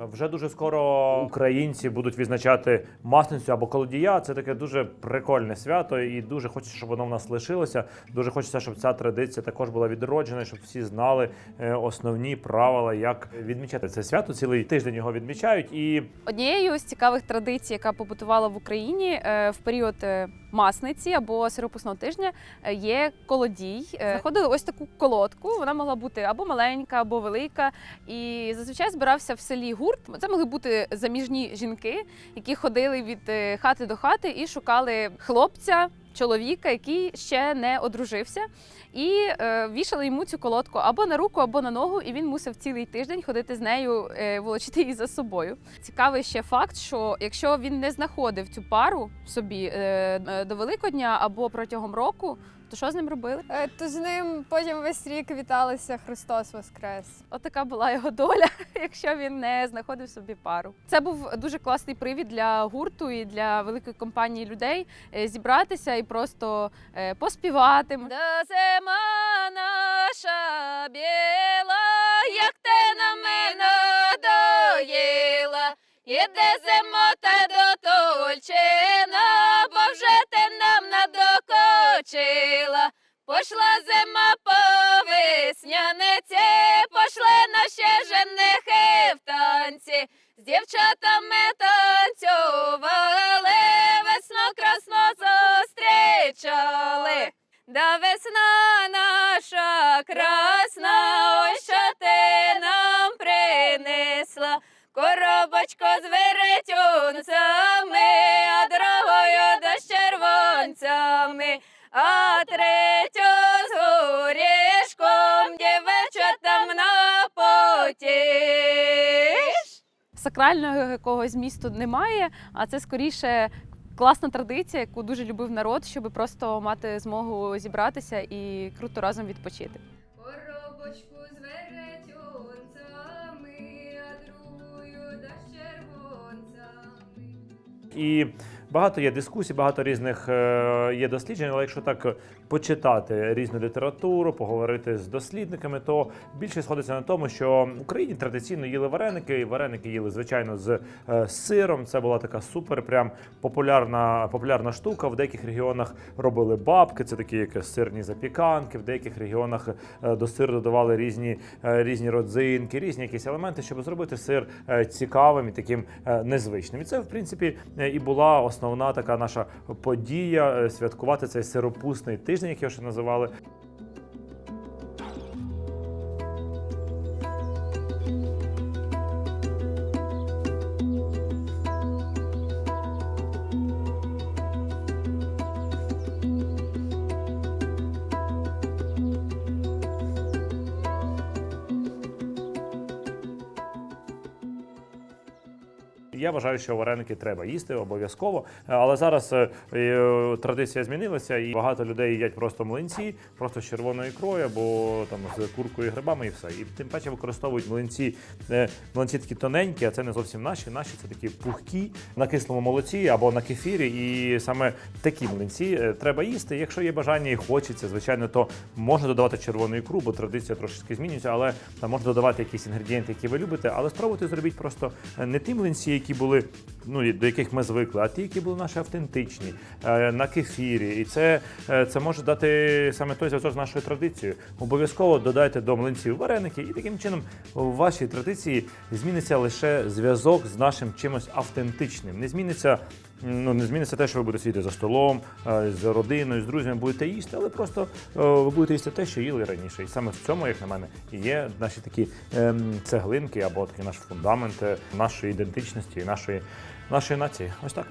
Вже дуже скоро українці будуть відзначати масницю або колодія. Це таке дуже прикольне свято, і дуже хочеться, щоб воно в нас лишилося. Дуже хочеться, щоб ця традиція також була відроджена, щоб всі знали е, основні правила, як відмічати це свято. Цілий тиждень його відмічають. І Однією з цікавих традицій, яка побутувала в Україні е, в період е, масниці або сиропусного тижня, є колодій. Знаходили ось таку колодку. Вона могла бути або маленька, або велика. І зазвичай збирався в селі гурт. Це могли бути заміжні жінки, які ходили від е, хати до хати і шукали хлопця. Чоловіка, який ще не одружився, і е, вішали йому цю колодку або на руку, або на ногу, і він мусив цілий тиждень ходити з нею, е, волочити її за собою. Цікавий ще факт, що якщо він не знаходив цю пару собі е, до Великодня або протягом року, то що з ним робили? Е, То з ним потім весь рік віталися Христос Воскрес. От така була його доля, якщо він не знаходив собі пару. Це був дуже класний привід для гурту і для великої компанії людей е, зібратися і просто е, поспівати. Да зима наша біла, як ти на мене доїла, іде зимота весна наша красна, ось що ти нам принесла. Коробочку з веретюнцями, а другою да з червонцями, а третю з горішком, дівчатам на потіш. Сакрального якогось змісту немає, а це скоріше класна традиція, яку дуже любив народ, щоб просто мати змогу зібратися і круто разом відпочити. Коробочку з веретюнцями, а другою да червонцями. І багато є дискусій, багато різних е, є досліджень. Але якщо так почитати різну літературу, поговорити з дослідниками, то більше сходиться на тому, що в Україні традиційно їли вареники. І вареники їли звичайно з е, сиром. Це була така супер, прям популярна, популярна штука. В деяких регіонах робили бабки. Це такі як сирні запіканки. В деяких регіонах е, до сиру додавали різні, різні родзинки, різні якісь елементи, щоб зробити сир цікавим і таким незвичним. І це, в принципі, і була основна така наша подія е, святкувати цей сиропусний тиждень, як його ще називали. Я вважаю, що вареники треба їсти обов'язково. Але зараз е, е, традиція змінилася, і багато людей їдять просто млинці, просто з червоною ікрою або там з куркою і грибами, і все. І тим паче використовують млинці. е, Млинці такі тоненькі, а це не зовсім наші. Наші це такі пухкі на кислому молоці або на кефірі. І саме такі млинці треба їсти. Якщо є бажання і хочеться, звичайно, то можна додавати червону ікру, бо традиція трошки змінюється, але там можна додавати якісь інгредієнти, які ви любите. Але спробуйте зробіть просто не ті млинці, які були, ну до яких ми звикли, а ті, які були наші автентичні, е, на кефірі. І це, е, це може дати саме той зв'язок з нашою традицією. Обов'язково додайте до млинців вареники, і таким чином у вашій традиції зміниться лише зв'язок з нашим чимось автентичним. Не зміниться. Ну, не зміниться те, що ви будете сидіти за столом, з родиною, з друзями будете їсти, але просто е, ви будете їсти те, що їли раніше. І саме в цьому, як на мене, є наші такі ем, цеглинки або такий наш фундамент е, нашої ідентичності і нашої, нашої нації. Ось так.